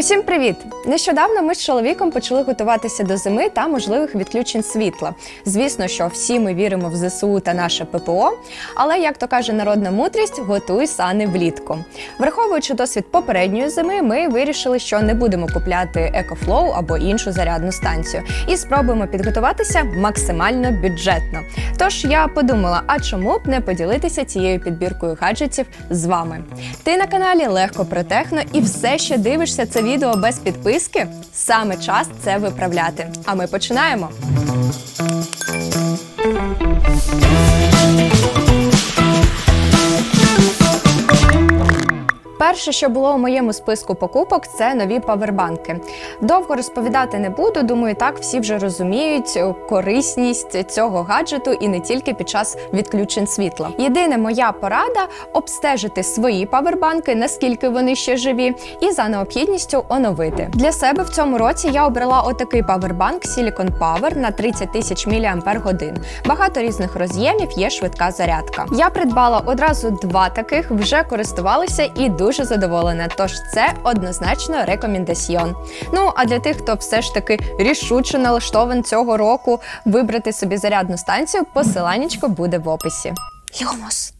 Усім привіт! Нещодавно ми з чоловіком почали готуватися до зими та можливих відключень світла. Звісно, що всі ми віримо в ЗСУ та наше ППО, але як то каже народна мудрість, готуй сани влітку. Враховуючи досвід попередньої зими, ми вирішили, що не будемо купляти EcoFlow або іншу зарядну станцію, і спробуємо підготуватися максимально бюджетно. Тож я подумала, а чому б не поділитися цією підбіркою гаджетів з вами? Ти на каналі Легко про техно і все ще дивишся це відео без підписки? Саме час це виправляти. А ми починаємо. Перше, що було у моєму списку покупок, це нові павербанки. Довго розповідати не буду. Думаю, так всі вже розуміють корисність цього гаджету і не тільки під час відключень світла. Єдине моя порада обстежити свої павербанки, наскільки вони ще живі, і за необхідністю оновити. Для себе в цьому році я обрала отакий павербанк Silicon Power на 30 тисяч мАч. Багато різних роз'ємів, є швидка зарядка. Я придбала одразу два таких, вже користувалася і дуже задоволена. Тож це однозначно рекомендаціон. Ну а для тих, хто все ж таки рішуче налаштований цього року вибрати собі зарядну станцію, посиланнячко буде в описі. Люмус.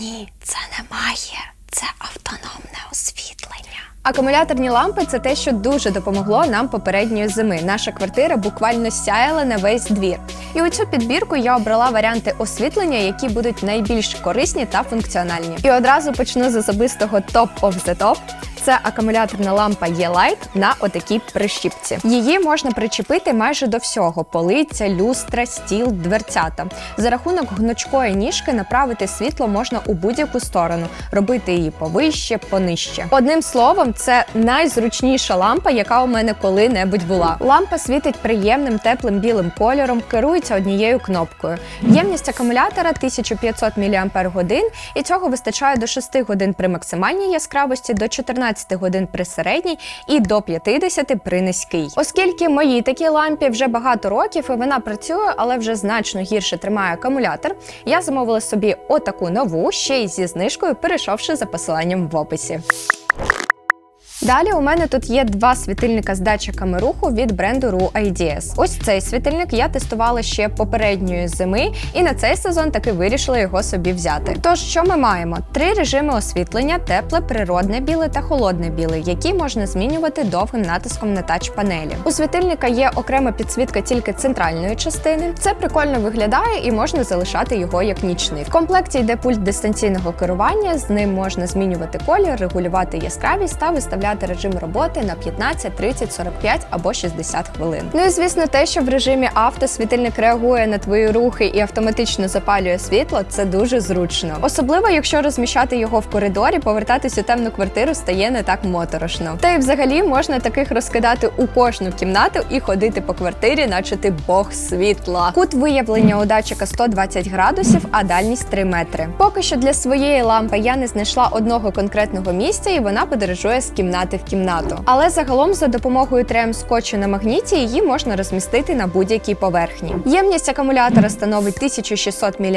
Ні, це немає. Це автономне освітлення. Акумуляторні лампи це те, що дуже допомогло нам попередньої зими. Наша квартира буквально сяяла на весь двір. І у цю підбірку я обрала варіанти освітлення, які будуть найбільш корисні та функціональні. І одразу почну з особистого топ the top. Це акумуляторна лампа Є-Light на отакій прищіпці. Її можна причепити майже до всього: полиця, люстра, стіл, дверцята. За рахунок гнучкої ніжки направити світло можна у будь-яку сторону, робити її повище, понижче. Одним словом, це найзручніша лампа, яка у мене коли-небудь була. Лампа світить приємним теплим білим кольором, керується однією кнопкою. Ємність акумулятора 1500 мАч, і цього вистачає до 6 годин при максимальній яскравості, до 14 годин при середній і до 50 при низькій. Оскільки моїй такій лампі вже багато років і вона працює, але вже значно гірше тримає акумулятор. Я замовила собі отаку нову, ще й зі знижкою, перейшовши за посиланням в описі. Далі у мене тут є два світильника з датчиками руху від бренду RU IDS. Ось цей світильник я тестувала ще попередньої зими, і на цей сезон таки вирішила його собі взяти. Тож, що ми маємо? Три режими освітлення: тепле, природне біле та холодне біле, які можна змінювати довгим натиском на тач-панелі. У світильника є окрема підсвітка тільки центральної частини. Це прикольно виглядає і можна залишати його як нічник. В комплекті йде пульт дистанційного керування, з ним можна змінювати колір, регулювати яскравість та виставляти режим роботи на 15, 30, 45 або 60 хвилин. Ну і звісно, те, що в режимі авто світильник реагує на твої рухи і автоматично запалює світло, це дуже зручно. Особливо, якщо розміщати його в коридорі, повертатись у темну квартиру стає не так моторошно. Та й взагалі можна таких розкидати у кожну кімнату і ходити по квартирі, наче ти бог світла. Кут виявлення у датчика 120 градусів, а дальність 3 метри. Поки що для своєї лампи я не знайшла одного конкретного місця, і вона подорожує з кімнати в кімнату. Але загалом за допомогою трем скотчу на магніті її можна розмістити на будь-якій поверхні. Ємність акумулятора становить 1600 мАч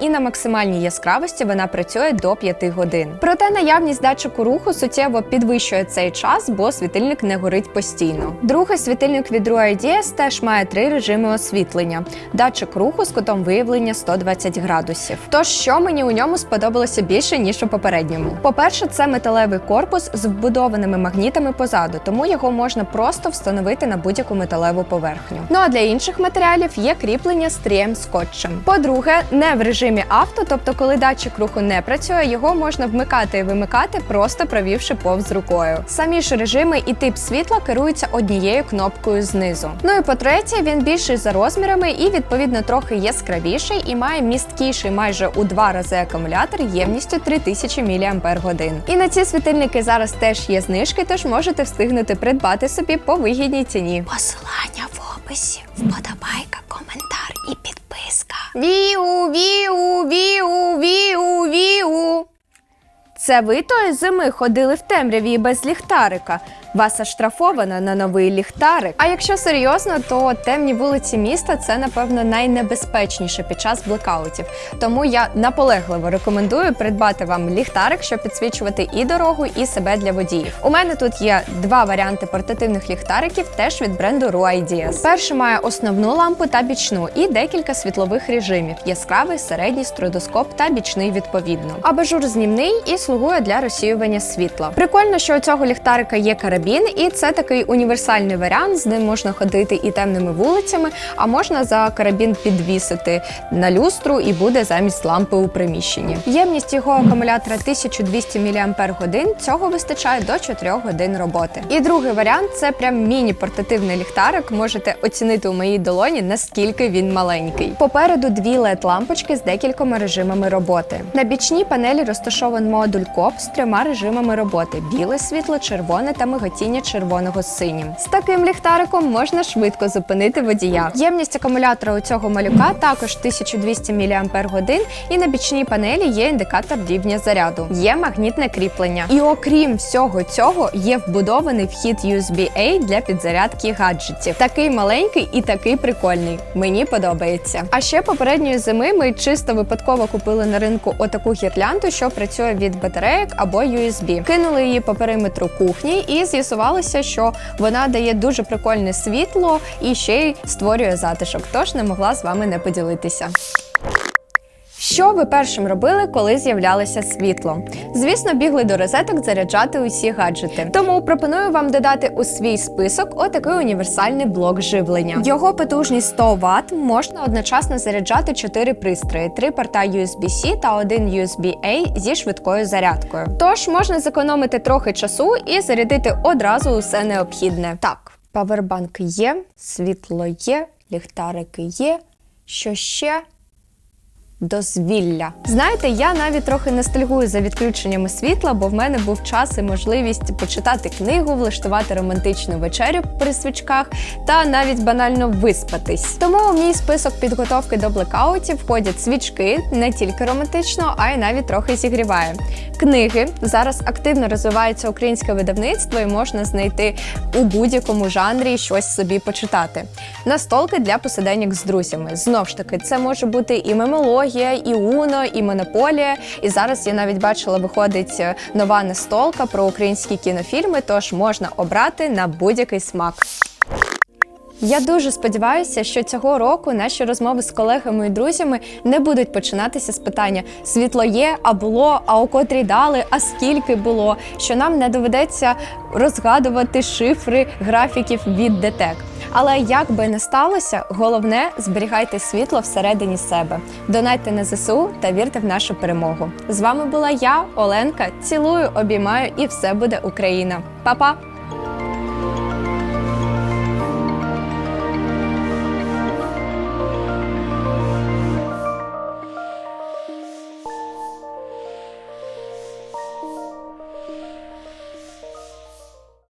і на максимальній яскравості вона працює до 5 годин. Проте наявність датчику руху суттєво підвищує цей час, бо світильник не горить постійно. Другий світильник від Rue IDS теж має три режими освітлення: датчик руху з кутом виявлення 120 градусів. Тож, що мені у ньому сподобалося більше ніж у попередньому? По-перше, це металевий корпус з вбудованими магнітами позаду, тому його можна просто встановити на будь-яку металеву поверхню. Ну а для інших матеріалів є кріплення з трієм скотчем. По-друге, не в режимі авто, тобто, коли датчик руху не працює, його можна вмикати і вимикати, просто провівши повз рукою. Самі ж режими і тип світла керуються однією кнопкою знизу. Ну і по-третє, він більший за розмірами і відповідно трохи яскравіший і має місткіший майже у два рази акумулятор ємністю 3000 мАч. І на ці світильники зараз теж є знижки, тож можете встигнути придбати собі по вигідній ціні. Посилання в описі, вподобайка, коментар і підписка. Віу, віу, віу, віу, віу. Це ви тої зими ходили в темряві без ліхтарика. Вас оштрафовано на новий ліхтарик. А якщо серйозно, то темні вулиці міста це напевно найнебезпечніше під час блекаутів. Тому я наполегливо рекомендую придбати вам ліхтарик, щоб підсвічувати і дорогу, і себе для водіїв. У мене тут є два варіанти портативних ліхтариків, теж від бренду Rue Перший має основну лампу та бічну і декілька світлових режимів: яскравий, середній, стробоскоп та бічний відповідно. Абажур знімний і слугує для розсіювання світла. Прикольно, що у цього ліхтарика є карабін, і це такий універсальний варіант. З ним можна ходити і темними вулицями, а можна за карабін підвісити на люстру і буде замість лампи у приміщенні. Ємність його акумулятора 1200 мАч, Цього вистачає до 4 годин роботи. І другий варіант це прям міні-портативний ліхтарик. Можете оцінити у моїй долоні, наскільки він маленький. Попереду дві led лампочки з декількома режимами роботи. На бічній панелі розташований модуль КОП з трьома режимами роботи: біле світло, червоне та миготіння червоного з синім. З таким ліхтариком можна швидко зупинити водія. Ємність акумулятора у цього малюка також 1200 мАч, і на бічній панелі є індикатор рівня заряду. Є магнітне кріплення. І окрім всього цього, є вбудований вхід USB-A для підзарядки гаджетів. Такий маленький і такий прикольний. Мені подобається. А ще попередньої зими ми чисто випадково купили на ринку отаку гірлянду, що працює від батарейок або USB. Кинули її по периметру кухні, і з'ясувалося, що вона дає дуже прикольне світло і ще й створює затишок. Тож не могла з вами не поділитися. Що ви першим робили, коли з'являлося світло? Звісно, бігли до розеток заряджати усі гаджети. Тому пропоную вам додати у свій список отакий універсальний блок живлення. Його потужність 100 Вт можна одночасно заряджати 4 пристрої: 3 порта USB-C та один USB-A зі швидкою зарядкою. Тож можна зекономити трохи часу і зарядити одразу усе необхідне. Так, павербанк є, світло є, ліхтарики є. Що ще? Дозвілля. Знаєте, я навіть трохи ностальгую за відключеннями світла, бо в мене був час і можливість почитати книгу, влаштувати романтичну вечерю при свічках та навіть банально виспатись. Тому у мій список підготовки до блекаутів входять свічки не тільки романтично, а й навіть трохи зігріває. Книги зараз активно розвивається українське видавництво і можна знайти у будь-якому жанрі щось собі почитати. Настолки для посиденьок з друзями. Знов ж таки, це може бути і мемологія, і Уно, і Монополія. І зараз я навіть бачила, виходить е, нова настолка про українські кінофільми, тож можна обрати на будь-який смак. Я дуже сподіваюся, що цього року наші розмови з колегами і друзями не будуть починатися з питання світло є, а було, а у котрій дали, а скільки було. Що нам не доведеться розгадувати шифри графіків від ДТЕК. Але як би не сталося, головне зберігайте світло всередині себе, донайте на ЗСУ та вірте в нашу перемогу. З вами була я, Оленка. Цілую, обіймаю, і все буде Україна. Па-па!